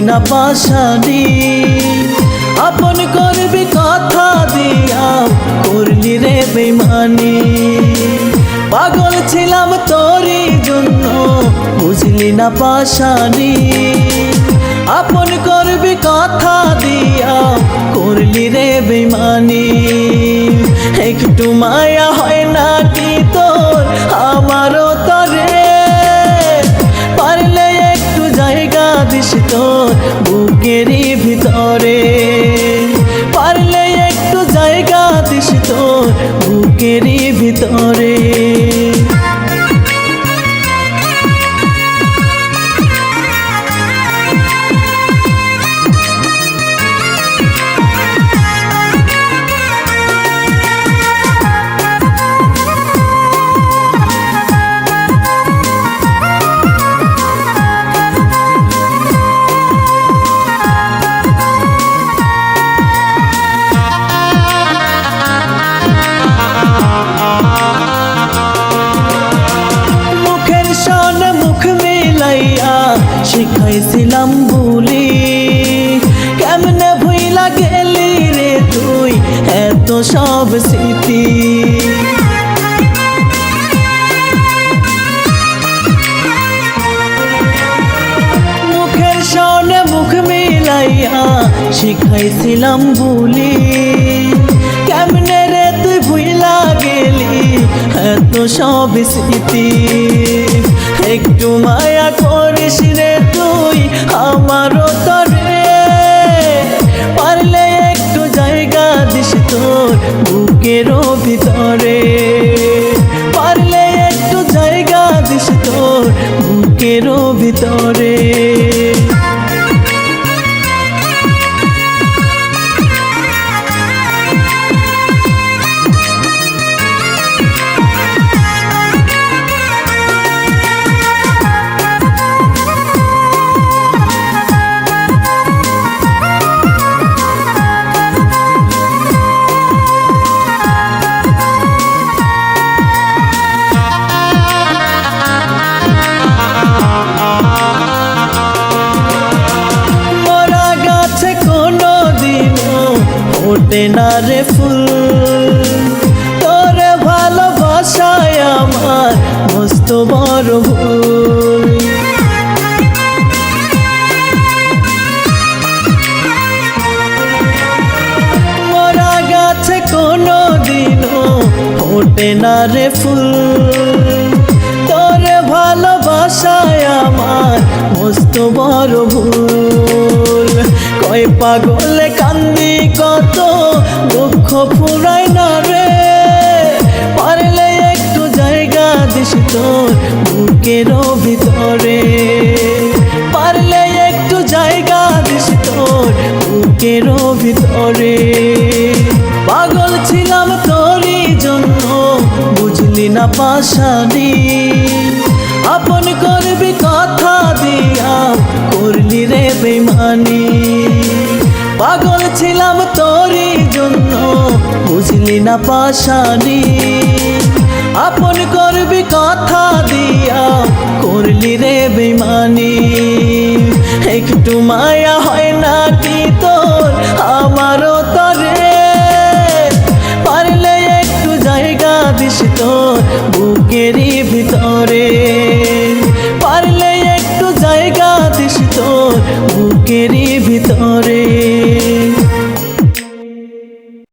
না পাশানি। আপন করবি কথা দিয়া, করলি রে বেমানি পাগল ছিলাম তোরই জন্য, বুঝলি না পাশানি। আপন করবি কথা দিয়া, করলি রে বেমানি একটু মায়া তোর বুকেরই ভিতরে। পারলে একটু জায়গা দিস তোর বুকের ভিতরে। শিখাইছিলাম বলি। কেমনে ভুইলা গেলি রে তুই এত সব স্মৃতি? মুখের সনে মুখ মিলাইয়া শিখাইছিলাম বলি। কেমনে রে তুই ভুইলা গেলি এত সব স্মৃতি? একটু মায়া করিস রে তুই, আমারও তরে পারলে একটু জায়গা দিস তোর বুকেরও ভিতরে। পারলে একটু জায়গা দিস তোর বুকেরও ভিতরে। না রে ফুল। তোরে ভালোবাসায় আমার মস্ত বড় ভুল। মরা গাছে কোনো দিনও ওঠে না রে ফুল। তোরে ভালোবাসায় আমার মস্ত বড় ভুল। কয় পাগলে কত দুঃখ ফুরাই না রে। পারলে একটু জায়গা দিস তোর বুকের ভিতরে। পারলে একটু জায়গা দিস তোর বুকের ভিতরে। পাগল ছিলাম তোরই জন্য, বুঝলি না পাশানি। আপন করবি কথা দিয়া, করলি রে বেমানি পাগল ছিলাম তোরই জন্য, বুঝলি না পাশানি। আপন করবি কথা দিয়া, করলি রে বেমানি একটু মায়া হয় না কি তোর? আমারও তরে পারলে একটু জায়গা দিস তোর বুকেরই ভিতরে। পারলে একটু জায়গা দিস তোর বুকেরই ভিতরে।